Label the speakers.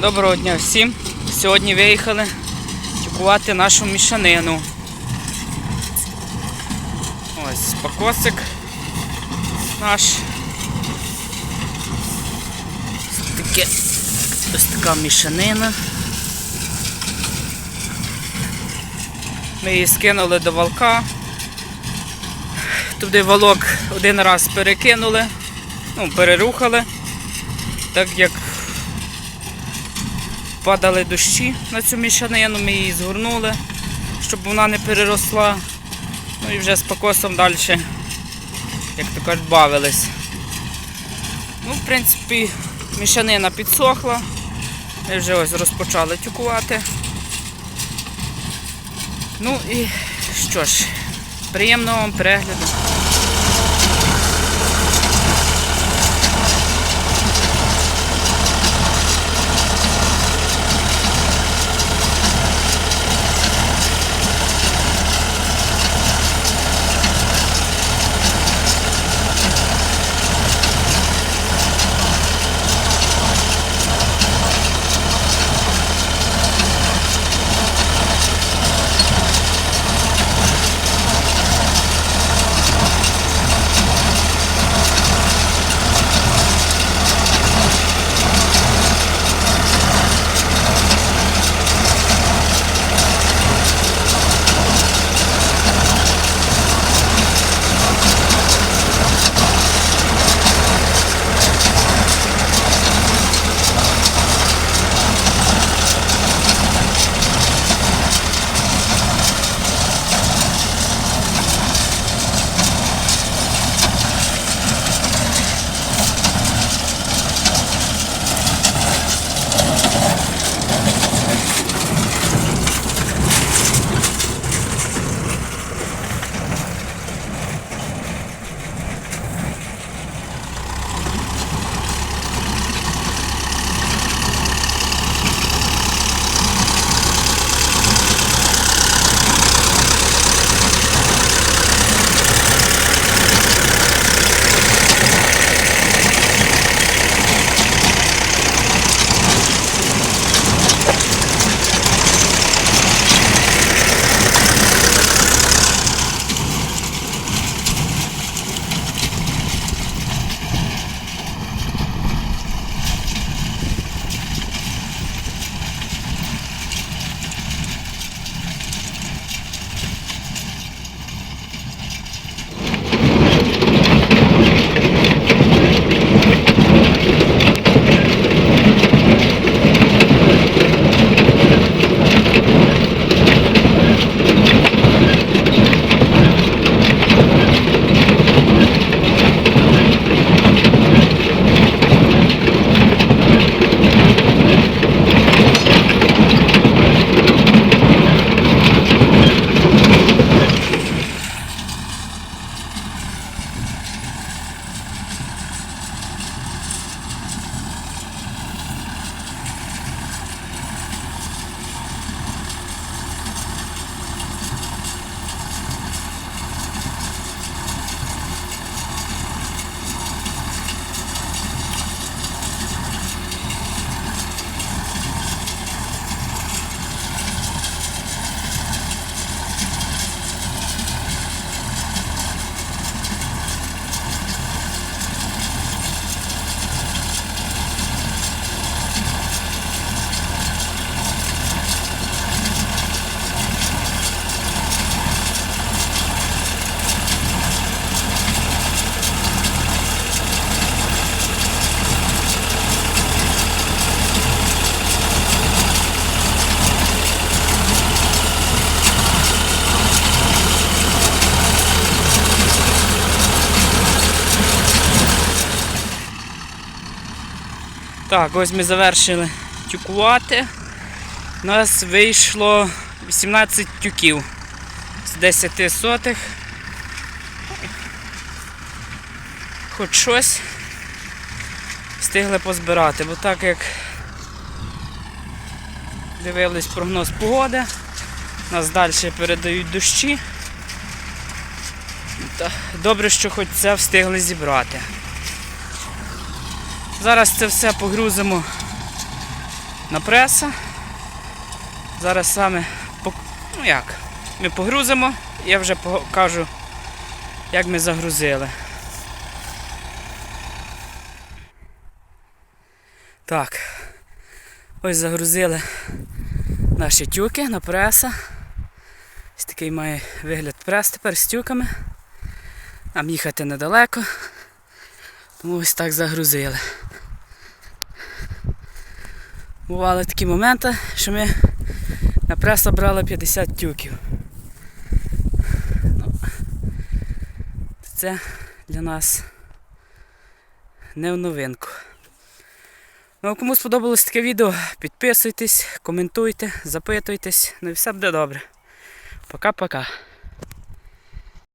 Speaker 1: Доброго дня всім. Сьогодні виїхали тюкувати нашу мішанину. Ось покосик наш. Ось таке, ось така мішанина. Ми її скинули до валка. Туди валок один раз перекинули, ну, перерухали, так як падали дощі на цю мішанину, ми її згорнули, щоб вона не переросла. Ну і вже з покосом далі, як то кажуть, бавились. Ну, в принципі, мішанина підсохла. Ми вже ось розпочали тюкувати. Ну і що ж, приємного вам перегляду. Так, ось ми завершили тюкувати. У нас вийшло 18 тюків з 10 сотих. Хоч щось встигли позбирати, бо так як дивились прогноз погоди, нас далі передають дощі. Добре, що хоч це встигли зібрати. Зараз це все погрузимо на преса. Зараз саме ну як, ми погрузимо, я вже покажу, як ми загрузили. Так, ось загрузили наші тюки на преса. Ось такий має вигляд прес тепер з тюками. Нам їхати недалеко. Тому ось так загрузили. Бували такі моменти, що ми на преса брали 50 тюків. Ну, це для нас не в новинку. Ну, кому сподобалось таке відео, підписуйтесь, коментуйте, запитуйтесь, ну і все буде добре. Пока-пока.